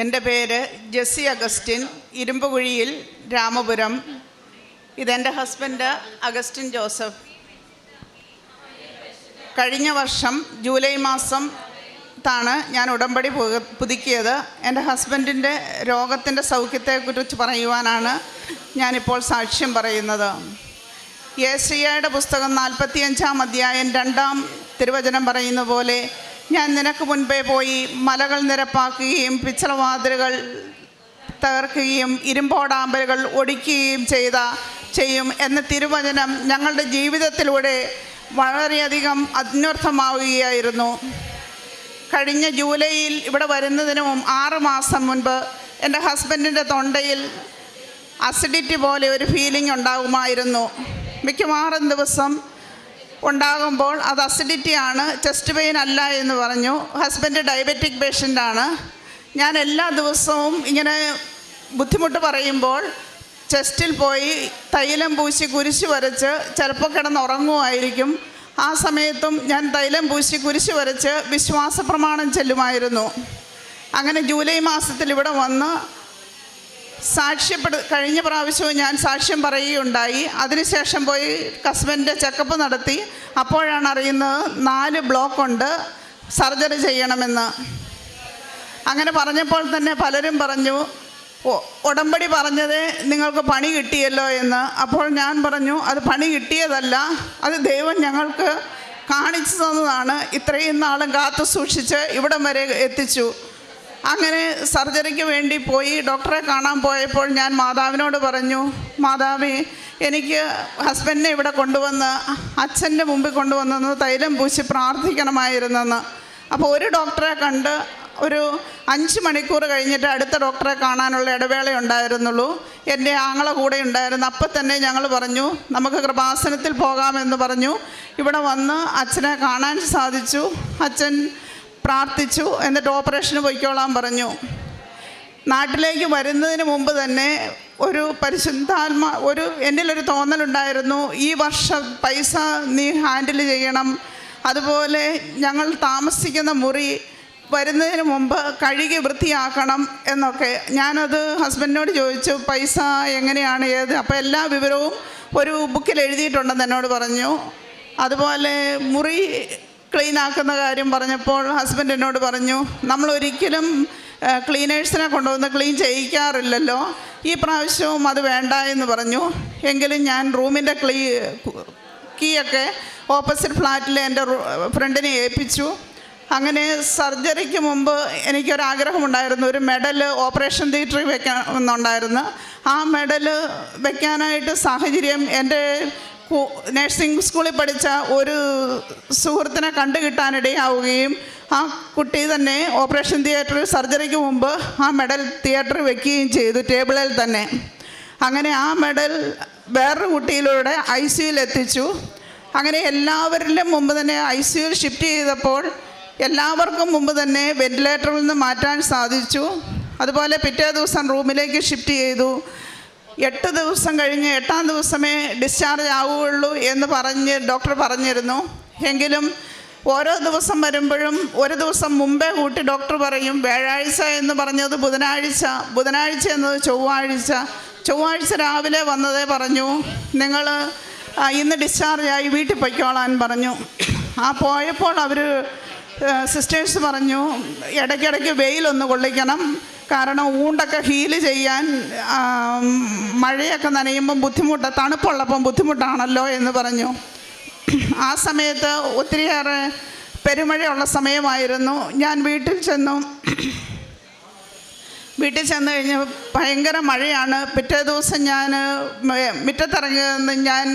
എന്റെ പേര് Jessy Augustine ഇരുമ്പുകുഴിയിൽ Ramapuram. ഇതെന്റെ ഹസ്ബൻഡ് അഗസ്റ്റിൻ ജോസഫ്. കഴിഞ്ഞ വർഷം ജൂലൈ മാസം ത്താണ് ഞാൻ ഉടമ്പടി പുതുക്കിയത്. എന്റെ ഹസ്ബൻഡിന്റെ രോഗത്തിന്റെ സൗഖ്യത്തെക്കുറിച്ച് പറയുവാനാണ് ഞാനിപ്പോൾ സാക്ഷ്യം പറയുന്നത്. യേശയ്യയുടെ പുസ്തകം നാൽപ്പത്തിയഞ്ചാം അധ്യായം രണ്ടാം തിരുവചനം പറയുന്ന പോലെ ഞാൻ നിനക്ക് മുൻപേ പോയി മലകൾ നിരപ്പാക്കുകയും പിച്ചളവാതിലുകൾ തകർക്കുകയും ഇരുമ്പോടാമ്പലുകൾ ഒടിക്കുകയും ചെയ്ത ചെയ്യും എന്ന തിരുവചനം ഞങ്ങളുടെ ജീവിതത്തിലൂടെ വളരെയധികം അന്വർത്ഥമാവുകയായിരുന്നു. കഴിഞ്ഞ ജൂലൈയിൽ ഇവിടെ വരുന്നതിന് ആറ് മാസം മുൻപ് എന്റെ ഹസ്ബൻഡിന്റെ തൊണ്ടയിൽ അസിഡിറ്റി പോലെ ഒരു ഫീലിംഗ് ഉണ്ടാകുമായിരുന്നു മിക്കവാറും ദിവസം ഉണ്ടാകുമ്പോൾ അത് അസിഡിറ്റി ആണ് ചെസ്റ്റ് പെയിൻ അല്ല എന്ന് പറഞ്ഞു. ഹസ്ബൻഡ് ഡയബറ്റിക് പേഷ്യന്റാണ് ഞാൻ എല്ലാ ദിവസവും ഇങ്ങനെ ബുദ്ധിമുട്ട് പറയുമ്പോൾ ചെസ്റ്റിൽ പോയി തൈലം പൂശി കുരിശ് വരച്ച് ചിലപ്പോൾ കിടന്നുറങ്ങുമായിരിക്കും. ആ സമയത്തും ഞാൻ തൈലം പൂശി കുരിശ് വരച്ച് വിശ്വാസ പ്രമാണം ചെല്ലുമായിരുന്നു. അങ്ങനെ ജൂലൈ മാസത്തിൽ ഇവിടെ വന്ന് സാക്ഷ്യപ്പെടു കഴിഞ്ഞ പ്രാവശ്യവും ഞാൻ സാക്ഷ്യം പറയുകയുണ്ടായി. അതിനുശേഷം പോയി കസ്ബന്റെ ചെക്കപ്പ് നടത്തി. അപ്പോഴാണ് അറിയുന്നത് നാല് ബ്ലോക്കുണ്ട്. സർജറി ചെയ്യണമെന്ന്. അങ്ങനെ പറഞ്ഞപ്പോൾ തന്നെ പലരും പറഞ്ഞു "ഒ- ഉടമ്പടി പറഞ്ഞത് നിങ്ങൾക്ക് പണി കിട്ടിയല്ലോ എന്ന്. അപ്പോൾ ഞാൻ പറഞ്ഞു അത് പണി കിട്ടിയതല്ല. അത് ദൈവം ഞങ്ങൾക്ക് കാണിച്ചു തന്നതാണ്. ഇത്രയും നാളും കാത്തു സൂക്ഷിച്ച് ഇവിടം വരെ എത്തിച്ചു. അങ്ങനെ സർജറിക്ക് വേണ്ടി പോയി ഡോക്ടറെ കാണാൻ പോയപ്പോൾ ഞാൻ മാതാവിനോട് പറഞ്ഞു മാതാവേ എനിക്ക് ഹസ്ബൻഡിനെ ഇവിടെ കൊണ്ടുവന്ന് അച്ഛന്റെ മുമ്പിൽ കൊണ്ടുവന്നെന്ന് തൈലം പൂശി പ്രാർത്ഥിക്കണമായിരുന്നെന്ന്. അപ്പോൾ ഒരു ഡോക്ടറെ കണ്ട് ഒരു അഞ്ച് മണിക്കൂർ കഴിഞ്ഞിട്ട് അടുത്ത ഡോക്ടറെ കാണാനുള്ള ഇടവേള ഉണ്ടായിരുന്നുള്ളൂ. എന്റെ ആങ്ങള കൂടെ ഉണ്ടായിരുന്നു. അപ്പം തന്നെ ഞങ്ങൾ പറഞ്ഞു നമുക്ക് കൃപാസനത്തിൽ പോകാമെന്ന് പറഞ്ഞു. ഇവിടെ വന്ന് അച്ഛനെ കാണാൻ സാധിച്ചു. അച്ഛൻ പ്രാർത്ഥിച്ചു എന്നിട്ട് ഓപ്പറേഷന് പോയിക്കോളാൻ പറഞ്ഞു. നാട്ടിലേക്ക് വരുന്നതിന് മുമ്പ് തന്നെ ഒരു പരിശുദ്ധാത്മ ഒരു എന്നിലൊരു തോന്നലുണ്ടായിരുന്നു ഈ വർഷം പൈസ നീ ഹാൻഡിൽ ചെയ്യണം. അതുപോലെ ഞങ്ങൾ താമസിക്കുന്ന മുറി വരുന്നതിന് മുമ്പ് കഴുകി വൃത്തിയാക്കണം എന്നൊക്കെ. ഞാനത് ഹസ്ബൻഡിനോട് ചോദിച്ചു പൈസ എങ്ങനെയാണ് ഏത്? അപ്പോൾ എല്ലാ വിവരവും ഒരു ബുക്കിൽ എഴുതിയിട്ടുണ്ടെന്ന് എന്നോട് പറഞ്ഞു. അതുപോലെ മുറി ക്ലീൻ ആക്കുന്ന കാര്യം പറഞ്ഞപ്പോൾ ഹസ്ബൻഡ് എന്നോട് പറഞ്ഞു നമ്മൾ ഒരിക്കലും ക്ലീനേഴ്സിനെ കൊണ്ടുവന്ന് ക്ലീൻ ചെയ്യിക്കാറില്ലല്ലോ. ഈ പ്രാവശ്യവും അത് വേണ്ട എന്ന് പറഞ്ഞു. എങ്കിലും ഞാൻ റൂമിന്റെ ക്ലീ കീയൊക്കെ ഓപ്പോസിറ്റ് ഫ്ലാറ്റിൽ എന്റെ ഫ്രണ്ടിനെ ഏൽപ്പിച്ചു. അങ്ങനെ സർജറിക്ക് മുമ്പ് എനിക്കൊരാഗ്രഹമുണ്ടായിരുന്നു. ഒരു മെഡൽ ഓപ്പറേഷൻ തിയേറ്ററിൽ വെക്കണമെന്നുണ്ടായിരുന്നു ആ മെഡൽ വെക്കാനായിട്ട് സാഹചര്യം എന്റെ നഴ്സിംഗ് സ്കൂളിൽ പഠിച്ച ഒരു സുഹൃത്തിനെ കണ്ടു കിട്ടാനിടയാവുകയും ആ കുട്ടി തന്നെ ഓപ്പറേഷൻ തിയേറ്ററിൽ സർജറിക്ക് മുമ്പ് ആ മെഡൽ തിയേറ്ററിൽ വെക്കുകയും ചെയ്തു ടേബിളിൽ തന്നെ. അങ്ങനെ ആ മെഡൽ വേറൊരു കുട്ടിയിലൂടെ ഐ സിയുയിൽ എത്തിച്ചു. അങ്ങനെ എല്ലാവരിലും മുമ്പ് തന്നെ ഐ സിയുയിൽ ഷിഫ്റ്റ് ചെയ്തപ്പോൾ എല്ലാവർക്കും മുമ്പ് തന്നെ വെന്റിലേറ്ററിൽ നിന്ന് മാറ്റാൻ സാധിച്ചു. അതുപോലെ പിറ്റേ ദിവസം റൂമിലേക്ക് ഷിഫ്റ്റ് ചെയ്തു. എട്ട് ദിവസം കഴിഞ്ഞ് എട്ടാം ദിവസമേ ഡിസ്ചാർജ് ആവുകയുള്ളൂ എന്ന് പറഞ്ഞ് ഡോക്ടർ പറഞ്ഞിരുന്നു. എങ്കിലും ഓരോ ദിവസം വരുമ്പോഴും ഒരു ദിവസം മുമ്പേ കൂട്ടി ഡോക്ടർ പറയും വ്യാഴാഴ്ച എന്ന് പറഞ്ഞത് ബുധനാഴ്ച ബുധനാഴ്ച എന്നത് ചൊവ്വാഴ്ച. ചൊവ്വാഴ്ച രാവിലെ വന്നതേ പറഞ്ഞു. നിങ്ങൾ ഇന്ന് ഡിസ്ചാർജായി വീട്ടിൽ പൊയ്ക്കോളാൻ പറഞ്ഞു. ആ പോയപ്പോൾ അവർ സിസ്റ്റേഴ്സ് പറഞ്ഞു ഇടയ്ക്കിടയ്ക്ക് വെയിലൊന്ന് കൊള്ളിക്കണം. കാരണം ഊണ്ടൊക്കെ ഹീൽ ചെയ്യാൻ മഴയൊക്കെ നനയുമ്പം ബുദ്ധിമുട്ട് തണുപ്പുള്ളപ്പം ബുദ്ധിമുട്ടാണല്ലോ എന്ന് പറഞ്ഞു. ആ സമയത്ത് ഒത്തിരിയേറെ പെരുമഴയുള്ള സമയമായിരുന്നു. ഞാൻ വീട്ടിൽ ചെന്നു. വീട്ടിൽ ചെന്ന് കഴിഞ്ഞ് ഭയങ്കര മഴയാണ്. പിറ്റേ ദിവസം ഞാൻ മുറ്റത്തിറങ്ങുന്ന ഞാൻ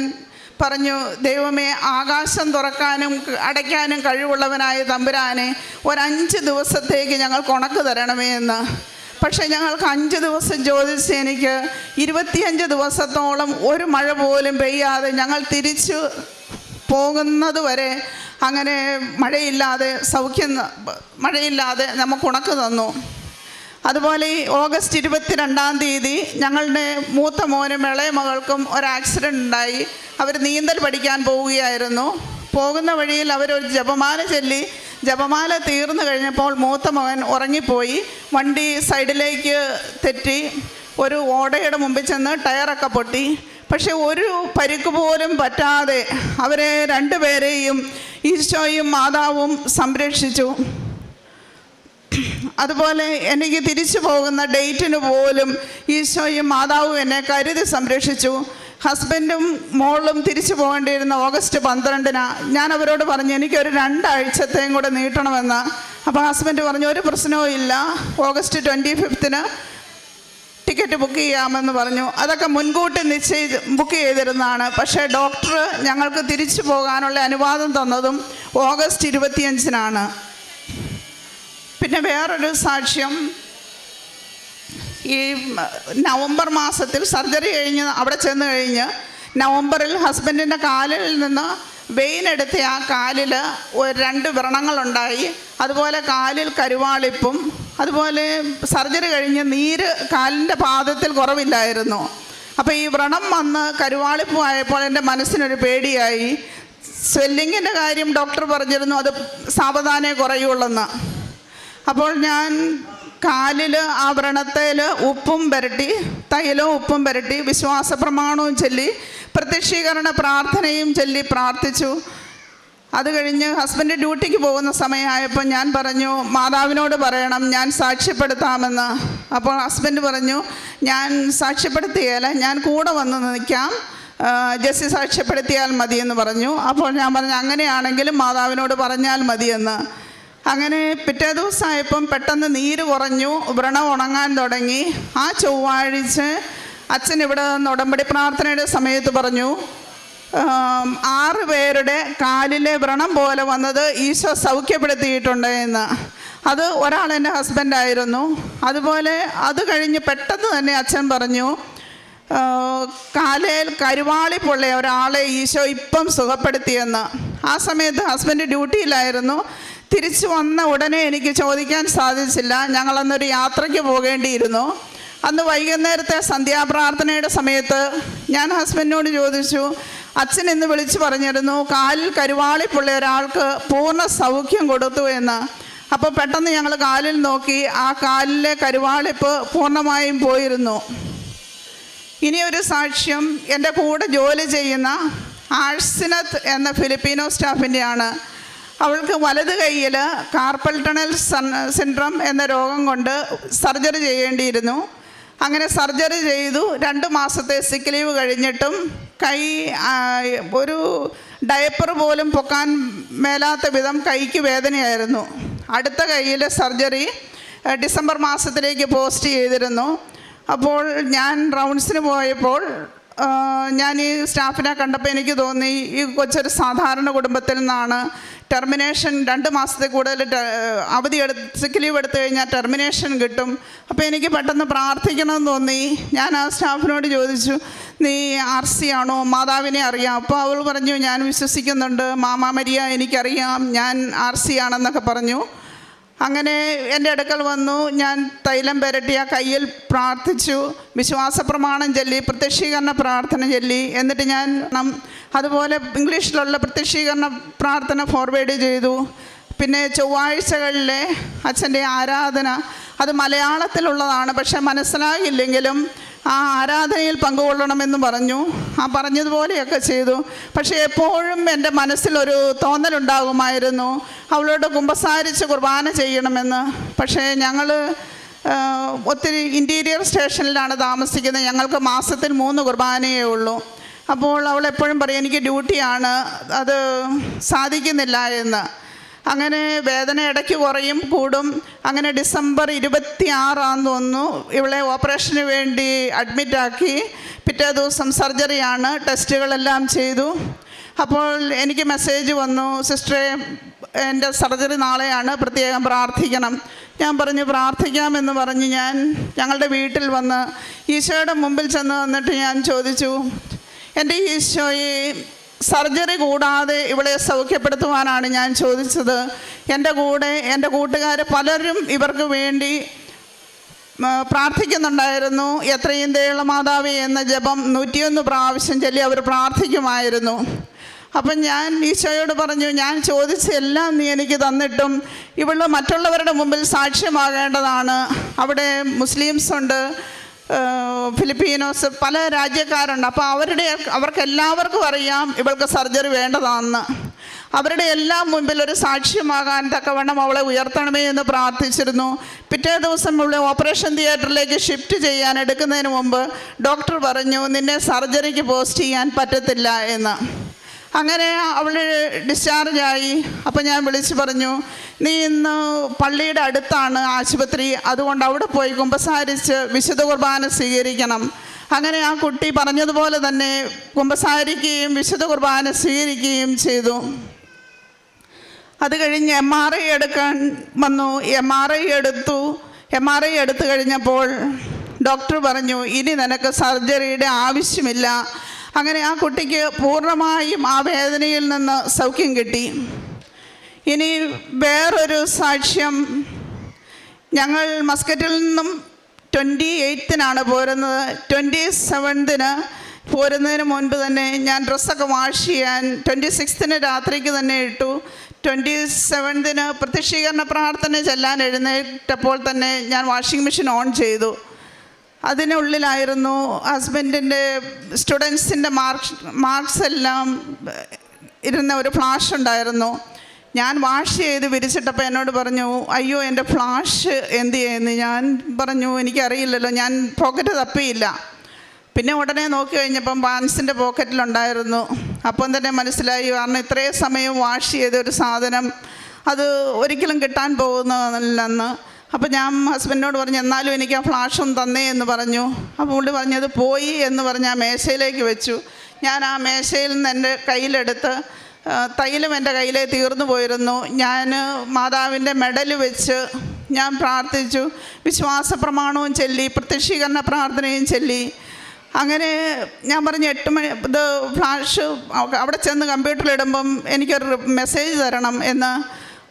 പറഞ്ഞു ദൈവമേ ആകാശം തുറക്കാനും അടയ്ക്കാനും കഴിവുള്ളവനായ തമ്പുരാനെ ഒരഞ്ച് ദിവസത്തേക്ക് ഞങ്ങൾക്ക് ഉണക്ക് തരണമേ എന്ന്. പക്ഷേ ഞങ്ങൾക്ക് അഞ്ച് ദിവസം ചോദിച്ച് എനിക്ക് ഇരുപത്തിയഞ്ച് ദിവസത്തോളം ഒരു മഴ പോലും പെയ്യാതെ ഞങ്ങൾ തിരിച്ചു പോകുന്നത് വരെ അങ്ങനെ മഴയില്ലാതെ സൗഖ്യം മഴയില്ലാതെ നമുക്ക് ഉണക്ക് തന്നു. അതുപോലെ ഈ ഓഗസ്റ്റ് ഇരുപത്തിരണ്ടാം തീയതി ഞങ്ങളുടെ മൂത്ത മോനും ഇളയ മകൾക്കും ഒരു ആക്സിഡന്റ് ഉണ്ടായി. അവർ നീന്തൽ പഠിക്കാൻ പോവുകയായിരുന്നു. പോകുന്ന വഴിയിൽ അവരൊരു ജപമാല ചൊല്ലി ജപമാല തീർന്നു കഴിഞ്ഞപ്പോൾ മൂത്ത മകൻ ഉറങ്ങിപ്പോയി. വണ്ടി സൈഡിലേക്ക് തെറ്റി. ഒരു ഓടയുടെ മുമ്പിൽ ചെന്ന് ടയറൊക്കെ പൊട്ടി. പക്ഷെ ഒരു പരിക്ക് പോലും പറ്റാതെ അവരെ രണ്ടുപേരെയും ഈശോയും മാതാവും സംരക്ഷിച്ചു. അതുപോലെ എനിക്ക് തിരിച്ചു പോകുന്ന ഡേറ്റിന് പോലും ഈശോയും മാതാവും എന്നെ കരുതി സംരക്ഷിച്ചു. ഹസ്ബൻഡും മോളും തിരിച്ചു പോകേണ്ടിയിരുന്ന ഓഗസ്റ്റ് പന്ത്രണ്ടിന് ഞാൻ അവരോട് പറഞ്ഞു എനിക്കൊരു രണ്ടാഴ്ചത്തെയും കൂടെ നീട്ടണമെന്ന്. അപ്പോൾ ഹസ്ബൻഡ് പറഞ്ഞു ഒരു പ്രശ്നവും ഇല്ല. ഓഗസ്റ്റ് ട്വന്റി ഫിഫ്ത്തിന് ടിക്കറ്റ് ബുക്ക് ചെയ്യാമെന്ന് പറഞ്ഞു. അതൊക്കെ മുൻകൂട്ടി നിശ്ചയി ബുക്ക് ചെയ്തിരുന്നതാണ്. പക്ഷേ ഡോക്ടർ ഞങ്ങൾക്ക് തിരിച്ചു പോകാനുള്ള അനുവാദം തന്നതും ഓഗസ്റ്റ് ഇരുപത്തിയഞ്ചിനാണ്. പിന്നെ വേറൊരു സാക്ഷ്യം. ഈ നവംബർ മാസത്തിൽ സർജറി കഴിഞ്ഞ് അവിടെ ചെന്ന് കഴിഞ്ഞ് നവംബറിൽ ഹസ്ബൻഡിന്റെ കാലിൽ നിന്ന് വെയിൻ എടുത്ത ആ കാലിൽ രണ്ട് വ്രണങ്ങളുണ്ടായി. അതുപോലെ കാലിൽ കരുവാളിപ്പും അതുപോലെ സർജറി കഴിഞ്ഞ് നീര് കാലിന്റെ പാദത്തിൽ കുറവില്ലായിരുന്നു. അപ്പോൾ ഈ വ്രണം വന്ന് കരുവാളിപ്പും ആയപ്പോൾ എന്റെ മനസ്സിനൊരു പേടിയായി. സ്വെല്ലിങ്ങിന്റെ കാര്യം ഡോക്ടർ പറഞ്ഞിരുന്നു അത് സാവധാനേ കുറയുള്ളെന്ന്. അപ്പോൾ ഞാൻ കാലിൽ ആ വ്രണത്തേൽ ഉപ്പും പുരട്ടി തൈലവും ഉപ്പും പുരട്ടി വിശ്വാസ പ്രമാണവും ചൊല്ലി പ്രത്യക്ഷീകരണ പ്രാർത്ഥനയും ചൊല്ലി പ്രാർത്ഥിച്ചു. അത് കഴിഞ്ഞ് ഹസ്ബൻഡ് ഡ്യൂട്ടിക്ക് പോകുന്ന സമയമായപ്പോൾ ഞാൻ പറഞ്ഞു മാതാവിനോട് പറയണം ഞാൻ സാക്ഷ്യപ്പെടുത്താമെന്ന്. അപ്പോൾ ഹസ്ബൻഡ് പറഞ്ഞു ഞാൻ സാക്ഷ്യപ്പെടുത്തിയാൽ ഞാൻ കൂടെ വന്ന് നിൽക്കാം. ജെസ്സി സാക്ഷ്യപ്പെടുത്തിയാൽ മതിയെന്ന് പറഞ്ഞു. അപ്പോൾ ഞാൻ പറഞ്ഞു അങ്ങനെയാണെങ്കിലും മാതാവിനോട് പറഞ്ഞാൽ മതിയെന്ന്. അങ്ങനെ പിറ്റേ ദിവസമായപ്പം പെട്ടെന്ന് നീര് കുറഞ്ഞു വ്രണം ഉണങ്ങാൻ തുടങ്ങി. ആ ചൊവ്വാഴ്ച അച്ഛൻ ഇവിടെ നിന്ന് ഉടമ്പടി പ്രാർത്ഥനയുടെ സമയത്ത് പറഞ്ഞു ആറ് പേരുടെ കാലിലെ വ്രണം പോലെ വന്നത് ഈശോ സൗഖ്യപ്പെടുത്തിയിട്ടുണ്ട് എന്ന്. അത് ഒരാൾ എന്റെ ഹസ്ബൻഡായിരുന്നു അതുപോലെ അത് കഴിഞ്ഞ് പെട്ടെന്ന് തന്നെ അച്ഛൻ പറഞ്ഞു കാലയിൽ കരുവാളി പൊള്ളിയ ഒരാളെ ഈശോ ഇപ്പം സുഖപ്പെടുത്തിയെന്ന്. ആ സമയത്ത് ഹസ്ബൻഡ് ഡ്യൂട്ടിയിലായിരുന്നു തിരിച്ചു വന്ന ഉടനെ എനിക്ക് ചോദിക്കാൻ സാധിച്ചില്ല. ഞങ്ങളന്നൊരു യാത്രയ്ക്ക് പോകേണ്ടിയിരുന്നു. അന്ന് വൈകുന്നേരത്തെ സന്ധ്യാപ്രാർത്ഥനയുടെ സമയത്ത് ഞാൻ ഹസ്ബൻഡിനോട് ചോദിച്ചു അച്ഛൻ ഇന്ന് വിളിച്ചു പറഞ്ഞിരുന്നു കാലിൽ കരുവാളിപ്പുള്ള ഒരാൾക്ക് പൂർണ സൗഖ്യം കൊടുത്തു എന്ന്. അപ്പോൾ പെട്ടെന്ന് ഞങ്ങൾ കാലിൽ നോക്കി ആ കാലിലെ കരുവാളിപ്പ് പൂർണമായും പോയിരുന്നു. ഇനിയൊരു സാക്ഷ്യം എന്റെ കൂടെ ജോലി ചെയ്യുന്ന ആഴ്സിനത്ത് എന്ന ഫിലിപ്പീനോ സ്റ്റാഫിന്റെയാണ്. അവൾക്ക് വലത് കൈയിൽ കാർപ്പൽ ടണൽ സിൻഡ്രം എന്ന രോഗം കൊണ്ട് സർജറി ചെയ്യേണ്ടിയിരുന്നു. അങ്ങനെ സർജറി ചെയ്തു. രണ്ട് മാസത്തെ സിക്ക് ലീവ് കഴിഞ്ഞിട്ടും കൈ ഒരു ഡയപ്പർ പോലും പൊക്കാൻ മേലാത്ത വിധം കൈക്ക് വേദനയായിരുന്നു. അടുത്ത കൈയിൽ സർജറി ഡിസംബർ മാസത്തിലേക്ക് പോസ്റ്റ് ചെയ്തിരുന്നു. അപ്പോൾ ഞാൻ റൗണ്ട്സിന് പോയപ്പോൾ ഞാൻ ഈ സ്റ്റാഫിനെ കണ്ടപ്പോൾ എനിക്ക് തോന്നി ഈ കൊച്ചൊരു സാധാരണ കുടുംബത്തിൽ നിന്നാണ്. ടെർമിനേഷൻ രണ്ട് മാസത്തിൽ കൂടുതൽ അവധി എടുത്ത് ലീവ് എടുത്തു കഴിഞ്ഞാൽ ടെർമിനേഷൻ കിട്ടും. അപ്പോൾ എനിക്ക് പെട്ടെന്ന് പ്രാർത്ഥിക്കണമെന്ന് തോന്നി. ഞാൻ ആ സ്റ്റാഫിനോട് ചോദിച്ചു നീ ആർ സി ആണോ? മാതാവിനെ അറിയാം. അപ്പോൾ അവൾ പറഞ്ഞു ഞാൻ വിശ്വസിക്കുന്നുണ്ട്. മാമാ മരിയ എനിക്കറിയാം. ഞാൻ ആർ സി ആണെന്നൊക്കെ പറഞ്ഞു. അങ്ങനെ എന്റെ അടുക്കൽ വന്നു. ഞാൻ തൈലം പുരട്ടി ആ കയ്യിൽ പ്രാർത്ഥിച്ചു. വിശ്വാസ പ്രമാണം ചൊല്ലി പ്രത്യക്ഷീകരണ പ്രാർത്ഥന ചൊല്ലി. എന്നിട്ട് ഞാൻ അതുപോലെ ഇംഗ്ലീഷിലുള്ള പ്രത്യക്ഷീകരണ പ്രാർത്ഥന ഫോർവേഡ് ചെയ്തു. പിന്നെ ചൊവ്വാഴ്ചകളിലെ അച്ഛന്റെ ആരാധന അത് മലയാളത്തിലുള്ളതാണ്. പക്ഷെ മനസ്സിലാകില്ലെങ്കിലും ആ ആരാധനയിൽ പങ്കുകൊള്ളണമെന്ന് പറഞ്ഞു. ആ പറഞ്ഞതുപോലെയൊക്കെ ചെയ്തു. പക്ഷേ എപ്പോഴും എന്റെ മനസ്സിലൊരു തോന്നലുണ്ടാകുമായിരുന്നു. അവളോട് കുമ്പസാരിച്ച് കുർബാന ചെയ്യണമെന്ന്. പക്ഷേ ഞങ്ങൾ ഒത്തിരി ഇന്റീരിയർ സ്റ്റേഷനിലാണ് താമസിക്കുന്നത്. ഞങ്ങൾക്ക് മാസത്തിൽ മൂന്ന് കുർബാനയേ ഉള്ളൂ. അപ്പോൾ അവൾ എപ്പോഴും പറയും എനിക്ക് ഡ്യൂട്ടിയാണ്. അത് സാധിക്കുന്നില്ല എന്ന്. അങ്ങനെ വേദന ഇടയ്ക്ക് കുറയും കൂടും. അങ്ങനെ ഡിസംബർ ഇരുപത്തി ആറാന്ന് തോന്നുന്നു. ഇവളെ ഓപ്പറേഷന് വേണ്ടി അഡ്മിറ്റാക്കി പിറ്റേ ദിവസം സർജറിയാണ് ടെസ്റ്റുകളെല്ലാം ചെയ്തു. അപ്പോൾ എനിക്ക് മെസ്സേജ് വന്നു സിസ്റ്ററെ എന്റെ സർജറി നാളെയാണ് പ്രത്യേകം പ്രാർത്ഥിക്കണം. ഞാൻ പറഞ്ഞു പ്രാർത്ഥിക്കാമെന്ന് പറഞ്ഞ് ഞാൻ ഞങ്ങളുടെ വീട്ടിൽ വന്ന് ഈശോയുടെ മുമ്പിൽ ചെന്ന് വന്നിട്ട് ഞാൻ ചോദിച്ചു എന്റെ ഈശോയെ സർജറി കൂടാതെ ഇവളെ സൗഖ്യപ്പെടുത്തുവാനാണ് ഞാൻ ചോദിച്ചത്. എന്റെ കൂടെ എന്റെ കൂട്ടുകാർ പലരും ഇവർക്ക് വേണ്ടി പ്രാർത്ഥിക്കുന്നുണ്ടായിരുന്നു. എത്രയും ദയുള്ള മാതാവി എന്ന ജപം നൂറ്റിയൊന്ന് പ്രാവശ്യം ചൊല്ലി അവർ പ്രാർത്ഥിക്കുമായിരുന്നു. അപ്പം ഞാൻ ഈശോയോട് പറഞ്ഞു ഞാൻ ചോദിച്ച എല്ലാം നീ എനിക്ക് തന്നിട്ടും ഇവൾ മറ്റുള്ളവരുടെ മുമ്പിൽ സാക്ഷ്യമാകേണ്ടതാണ്. അവിടെ മുസ്ലിംസ് ഉണ്ട് ഫിലിപ്പീനോസ് പല രാജ്യക്കാരുണ്ട്. അപ്പോൾ അവരുടെ അവർക്ക് എല്ലാവർക്കും അറിയാം ഇവൾക്ക് സർജറി വേണ്ടതാണെന്ന്. അവരുടെ എല്ലാം മുമ്പിൽ ഒരു സാക്ഷ്യമാകാൻ തക്കവണ്ണം അവളെ ഉയർത്തണമേ എന്ന് പ്രാർത്ഥിച്ചിരുന്നു. പിറ്റേ ദിവസം ഇവിടെ ഓപ്പറേഷൻ തിയേറ്ററിലേക്ക് ഷിഫ്റ്റ് ചെയ്യാൻ എടുക്കുന്നതിന് മുമ്പ് ഡോക്ടർ പറഞ്ഞു നിന്നെ സർജറിക്ക് പോസ്റ്റ് ചെയ്യാൻ പറ്റത്തില്ല എന്ന്. അങ്ങനെ അവൾ ഡിസ്ചാർജായി അപ്പം ഞാൻ വിളിച്ച് പറഞ്ഞു നീ ഇന്ന് പള്ളിയുടെ അടുത്താണ് ആശുപത്രി. അതുകൊണ്ട് അവിടെ പോയി കുമ്പസാരിച്ച് വിശുദ്ധ കുർബാന സ്വീകരിക്കണം. അങ്ങനെ ആ കുട്ടി പറഞ്ഞതുപോലെ തന്നെ കുമ്പസാരിക്കുകയും വിശുദ്ധ കുർബാന സ്വീകരിക്കുകയും ചെയ്തു. അത് കഴിഞ്ഞ് എം ആർ ഐ എടുക്കാൻ വന്നു. എം ആർ ഐ എടുത്തു. എം ആർ ഐ എടുത്തു കഴിഞ്ഞപ്പോൾ ഡോക്ടർ പറഞ്ഞു ഇനി നിനക്ക് സർജറിയുടെ ആവശ്യമില്ല. അങ്ങനെ ആ കുട്ടിക്ക് പൂർണമായും ആ വേദനയിൽ നിന്ന് സൗഖ്യം കിട്ടി. ഇനി വേറൊരു സാക്ഷ്യം. ഞങ്ങൾ മസ്കറ്റിൽ നിന്നും ട്വന്റി എയ്ത്തിനാണ് പോരുന്നത്. ട്വന്റി സെവൻത്തിന് പോരുന്നതിന് മുൻപ് തന്നെ ഞാൻ ഡ്രസ്സൊക്കെ വാഷ് ചെയ്യാൻ ട്വന്റി സിക്സ്തിന് രാത്രിക്ക് തന്നെ ഇട്ടു. ട്വന്റി സെവൻത്തിന് പ്രത്യക്ഷീകരണ പ്രാർത്ഥന ചെല്ലാൻ എഴുന്നേറ്റപ്പോൾ തന്നെ ഞാൻ വാഷിംഗ് മെഷീൻ ഓൺ ചെയ്തു. അതിനുള്ളിലായിരുന്നു ഹസ്ബൻഡിന്റെ സ്റ്റുഡൻസിന്റെ മാർക്സ് മാർക്സ് എല്ലാം ഇരുന്ന ഒരു ഫ്ലാഷ് ഉണ്ടായിരുന്നു. ഞാൻ വാഷ് ചെയ്ത് വിരിച്ചിട്ടപ്പോൾ എന്നോട് പറഞ്ഞു അയ്യോ എന്റെ ഫ്ലാഷ് എന്ത് ചെയ്യുന്നു? ഞാൻ പറഞ്ഞു എനിക്കറിയില്ലല്ലോ ഞാൻ പോക്കറ്റ് തപ്പിയില്ല. പിന്നെ ഉടനെ നോക്കി കഴിഞ്ഞപ്പം പാൻസിന്റെ പോക്കറ്റിലുണ്ടായിരുന്നു. അപ്പം തന്നെ മനസ്സിലായി കാരണം ഇത്രയും സമയം വാഷ് ചെയ്ത ഒരു സാധനം അത് ഒരിക്കലും കിട്ടാൻ പോകുന്നതല്ലെന്ന്. അപ്പോൾ ഞാൻ ഹസ്ബൻഡിനോട് പറഞ്ഞു എന്നാലും എനിക്ക് ആ ഫ്ലാഷും തന്നേ എന്ന് പറഞ്ഞു. അപ്പോൾ പുള്ളി പറഞ്ഞത് പോയി എന്ന് പറഞ്ഞ് ആ മേശയിലേക്ക് വെച്ചു. ഞാൻ ആ മേശയിൽ നിന്ന് എന്റെ കയ്യിലെടുത്ത് തൈലം എന്റെ കയ്യിലെ തീർന്നു പോയിരുന്നു. ഞാൻ മാതാവിന്റെ മെഡൽ വെച്ച് ഞാൻ പ്രാർത്ഥിച്ചു. വിശ്വാസ പ്രമാണവും ചൊല്ലി പ്രത്യക്ഷീകരണ പ്രാർത്ഥനയും ചൊല്ലി. അങ്ങനെ ഞാൻ പറഞ്ഞു എട്ട് മണി ഇത് ഫ്ലാഷ് അവിടെ ചെന്ന് കമ്പ്യൂട്ടറിലിടുമ്പം എനിക്കൊരു മെസ്സേജ് തരണം എന്ന്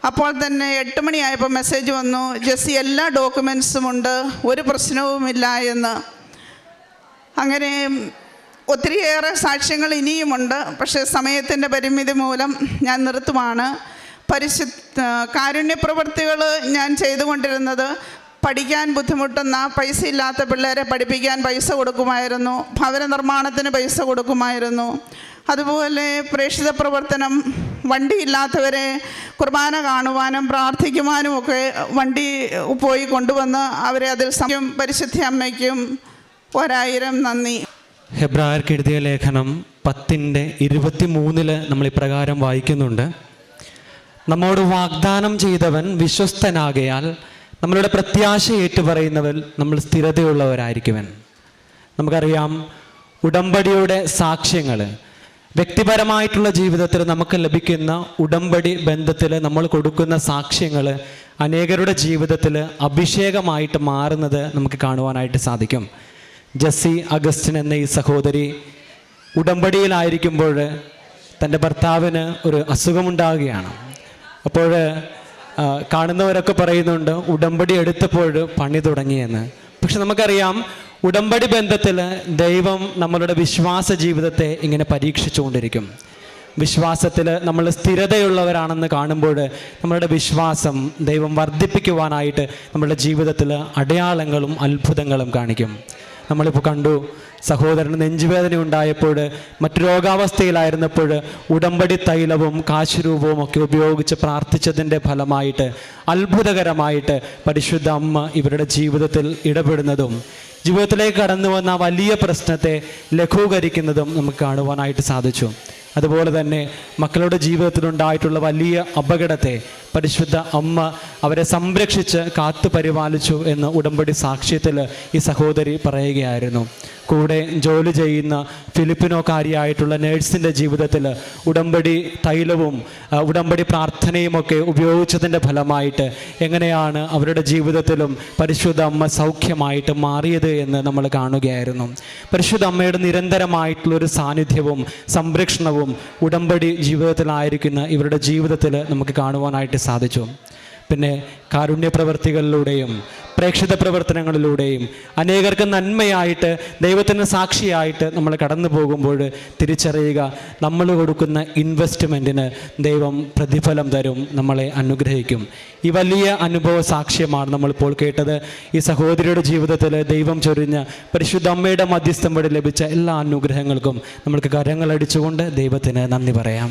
അപ്പോൾ തന്നെ എട്ട് മണിയായപ്പോൾ മെസ്സേജ് വന്നു ജെസ്സി എല്ലാ ഡോക്യുമെൻസും ഉണ്ട് ഒരു പ്രശ്നവുമില്ല എന്ന്. അങ്ങനെ ഒത്തിരിയേറെ സാക്ഷ്യങ്ങൾ ഇനിയുമുണ്ട് പക്ഷേ സമയത്തിന്റെ പരിമിതി മൂലം ഞാൻ നിർത്തുവാണ്. പരിശു കാരുണ്യപ്രവൃത്തികൾ ഞാൻ ചെയ്തുകൊണ്ടിരുന്നത് പഠിക്കാൻ ബുദ്ധിമുട്ടുന്ന പൈസ ഇല്ലാത്ത പിള്ളേരെ പഠിപ്പിക്കാൻ പൈസ കൊടുക്കുമായിരുന്നു ഭവന നിർമ്മാണത്തിന് പൈസ കൊടുക്കുമായിരുന്നു. അതുപോലെ പ്രേക്ഷിത പ്രവർത്തനം വണ്ടിയില്ലാത്തവരെ കുർബാന കാണുവാനും പ്രാർത്ഥിക്കുവാനും ഒക്കെ വണ്ടി പോയി കൊണ്ടുവന്ന് അവരെ അതിൽ സമയം പരിശുദ്ധി അമ്മയ്ക്കും ഒരായിരം നന്ദി. ഹെബ്രായർക്ക് എഴുതിയ ലേഖനം പത്തിന്റെ ഇരുപത്തി മൂന്നിൽ നമ്മൾ ഇപ്രകാരം വായിക്കുന്നുണ്ട്. നമ്മോട് വാഗ്ദാനം ചെയ്തവൻ വിശ്വസ്തനാകയാൽ നമ്മളുടെ പ്രത്യാശ ഏറ്റുപറയുന്നവൻ നമ്മൾ സ്ഥിരതയുള്ളവരായിരിക്കുവൻ. നമുക്കറിയാം ഉടമ്പടിയുടെ സാക്ഷ്യങ്ങൾ വ്യക്തിപരമായിട്ടുള്ള ജീവിതത്തിൽ നമുക്ക് ലഭിക്കുന്ന ഉടമ്പടി ബന്ധത്തിൽ നമ്മൾ കൊടുക്കുന്ന സാക്ഷ്യങ്ങൾ അനേകരുടെ ജീവിതത്തിൽ അഭിഷേകമായിട്ട് മാറുന്നത് നമുക്ക് കാണുവാനായിട്ട് സാധിക്കും. ജസ്സി അഗസ്റ്റിൻ എന്ന ഈ സഹോദരി ഉടമ്പടിയിലായിരിക്കുമ്പോൾ തന്റെ ഭർത്താവിന് ഒരു അസുഖമുണ്ടാകുകയാണ് അപ്പോൾ കാണുന്നവരൊക്കെ പറയുന്നുണ്ട് ഉടമ്പടി എടുത്തപ്പോൾ പണി തുടങ്ങിയെന്ന്. പക്ഷെ നമുക്കറിയാം ഉടമ്പടി ബന്ധത്തിൽ ദൈവം നമ്മളുടെ വിശ്വാസ ജീവിതത്തെ ഇങ്ങനെ പരീക്ഷിച്ചുകൊണ്ടിരിക്കും. വിശ്വാസത്തിൽ നമ്മൾ സ്ഥിരതയുള്ളവരാണെന്ന് കാണുമ്പോൾ നമ്മളുടെ വിശ്വാസം ദൈവം വർദ്ധിപ്പിക്കുവാനായിട്ട് നമ്മളുടെ ജീവിതത്തിൽ അടയാളങ്ങളും അത്ഭുതങ്ങളും കാണിക്കും. നമ്മളിപ്പോൾ കണ്ടു സഹോദരന് നെഞ്ചുവേദന ഉണ്ടായപ്പോൾ മറ്റു രോഗാവസ്ഥയിലായിരുന്നപ്പോൾ ഉടമ്പടി തൈലവും കാശുരൂപവും ഒക്കെ ഉപയോഗിച്ച് പ്രാർത്ഥിച്ചതിന്റെ ഫലമായിട്ട് അത്ഭുതകരമായിട്ട് പരിശുദ്ധ അമ്മ ഇവരുടെ ജീവിതത്തിൽ ഇടപെടുന്നതും ജീവിതത്തിലേക്ക് കടന്നു വന്ന വലിയ പ്രശ്നത്തെ ലഘൂകരിക്കുന്നതും നമുക്ക് കാണുവാനായിട്ട് സാധിച്ചു. അതുപോലെ തന്നെ മക്കളുടെ ജീവിതത്തിലുണ്ടായിട്ടുള്ള വലിയ അപകടത്തെ പരിശുദ്ധ അമ്മ അവരെ സംരക്ഷിച്ച് കാത്തു പരിപാലിച്ചു എന്ന് ഉടമ്പടി സാക്ഷ്യത്തിൽ ഈ സഹോദരി പറയുകയായിരുന്നു. കൂടെ ജോലി ചെയ്യുന്ന ഫിലിപ്പിനോക്കാരിയായിട്ടുള്ള നേഴ്സിന്റെ ജീവിതത്തിൽ ഉടമ്പടി തൈലവും ഉടമ്പടി പ്രാർത്ഥനയും ഒക്കെ ഉപയോഗിച്ചതിന്റെ ഫലമായിട്ട് എങ്ങനെയാണ് അവരുടെ ജീവിതത്തിലും പരിശുദ്ധ അമ്മ സൗഖ്യമായിട്ട് മാറിയത് എന്ന് നമ്മൾ കാണുകയായിരുന്നു. പരിശുദ്ധ അമ്മയുടെ നിരന്തരമായിട്ടുള്ളൊരു സാന്നിധ്യവും സംരക്ഷണവും ഉടമ്പടി ജീവിതത്തിലായിരിക്കുന്ന ഇവരുടെ ജീവിതത്തിൽ നമുക്ക് കാണുവാനായിട്ട് സാധിച്ചു. പിന്നെ കാരുണ്യ പ്രവർത്തികളിലൂടെയും പ്രേക്ഷിത പ്രവർത്തനങ്ങളിലൂടെയും അനേകർക്ക് നന്മയായിട്ട് ദൈവത്തിന് സാക്ഷിയായിട്ട് നമ്മൾ കടന്നു പോകുമ്പോൾ തിരിച്ചറിയുക നമ്മൾ കൊടുക്കുന്ന ഇൻവെസ്റ്റ്മെന്റിന് ദൈവം പ്രതിഫലം തരും നമ്മളെ അനുഗ്രഹിക്കും. ഈ വലിയ അനുഭവ സാക്ഷ്യമാണ് നമ്മളിപ്പോൾ കേട്ടത്. ഈ സഹോദരിയുടെ ജീവിതത്തിൽ ദൈവം ചൊരിഞ്ഞ പരിശുദ്ധ അമ്മയുടെ മധ്യസ്ഥം വഴി ലഭിച്ച എല്ലാ അനുഗ്രഹങ്ങൾക്കും നമ്മൾക്ക് കരങ്ങളടിച്ചുകൊണ്ട് ദൈവത്തിന് നന്ദി പറയാം.